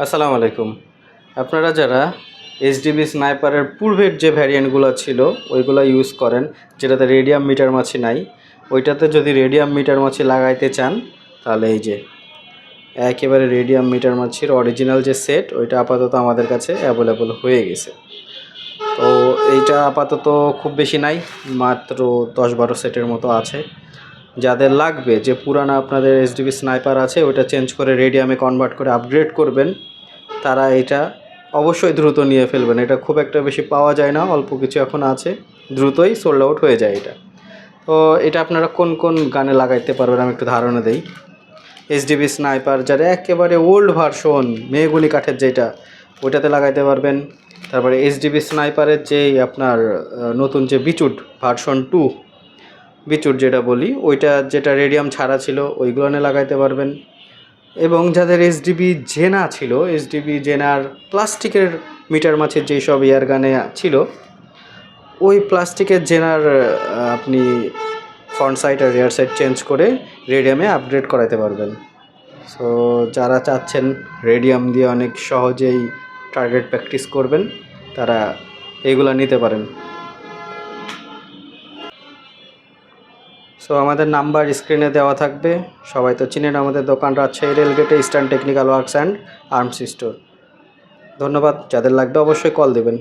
আসসালামু আলাইকুম। আপনারা যারা এইচডিবি স্নাইপারের পূর্বের যে ভ্যারিয়েন্টগুলো ছিল, ওইগুলো ইউজ করেন, যেটাতে রেডিয়াম মিটার মাছি নাই, ওইটাতে যদি রেডিয়াম মিটার মাছি লাগাইতে চান, তাহলে এই যে একেবারে রেডিয়াম মিটার মাছির অরিজিনাল যে সেট ওইটা আপাতত আমাদের কাছে অ্যাভেলেবল হয়ে গেছে। তো এইটা আপাতত খুব বেশি নাই, মাত্র দশ বারো সেটের মতো আছে। যাদের লাগবে, যে পুরানো আপনাদের এইচডিবি স্নাইপার আছে, ওইটা চেঞ্জ করে রেডিয়ামে কনভার্ট করে আপগ্রেড করবেন। তারা এটা অবশ্যই দ্রুত নিয়ে ফেলবেন। এটা খুব একটা বেশি পাওয়া যায় না, অল্প কিছু এখন আছে। দ্রুতই সোল্ড আউট হয়ে যায় এটা। তো এটা আপনারা কোন কোন গানে লাগাইতে পারবেন আমি একটু ধারণা দিই। এইচডিবি স্নাইপার যারা একেবারে ওল্ড ভার্সন মেয়েগুলি কাঠের যেটা, ওইটাতে লাগাইতে পারবেন। তারপরে এইচডিবি স্নাইপারের যেই আপনার নতুন যে বিচুট ভার্সন টু বিচুট যেটা বলি, ওইটা যেটা রেডিয়াম ছাড়া ছিল, ওইগুলো লাগাইতে পারবেন। এবং যাদের এসডিবি জেনা ছিল এসডিবি জেনার প্লাস্টিকের মিটার মাছের যেই সব এয়ার গানে ছিল, ওই প্লাস্টিকের জেনার আপনি ফ্রন্ট সাইড আর রিয়ার সাইড চেঞ্জ করে রেডিয়ামে আপগ্রেড করাতে পারবেন। সো যারা চাচ্ছেন রেডিয়াম দিয়ে অনেক সহজেই টার্গেট প্র্যাকটিস করবেন, তারা এইগুলো নিতে পারেন। সো আমাদের নাম্বার স্ক্রিনে দেওয়া থাকবে। সবাই তো চিনেন আমাদের দোকান Rajshahi রেলগেটে Eastern Technical Works and Arms Store ধন্যবাদ। যাদের লাগবে অবশ্যই কল দেবেন।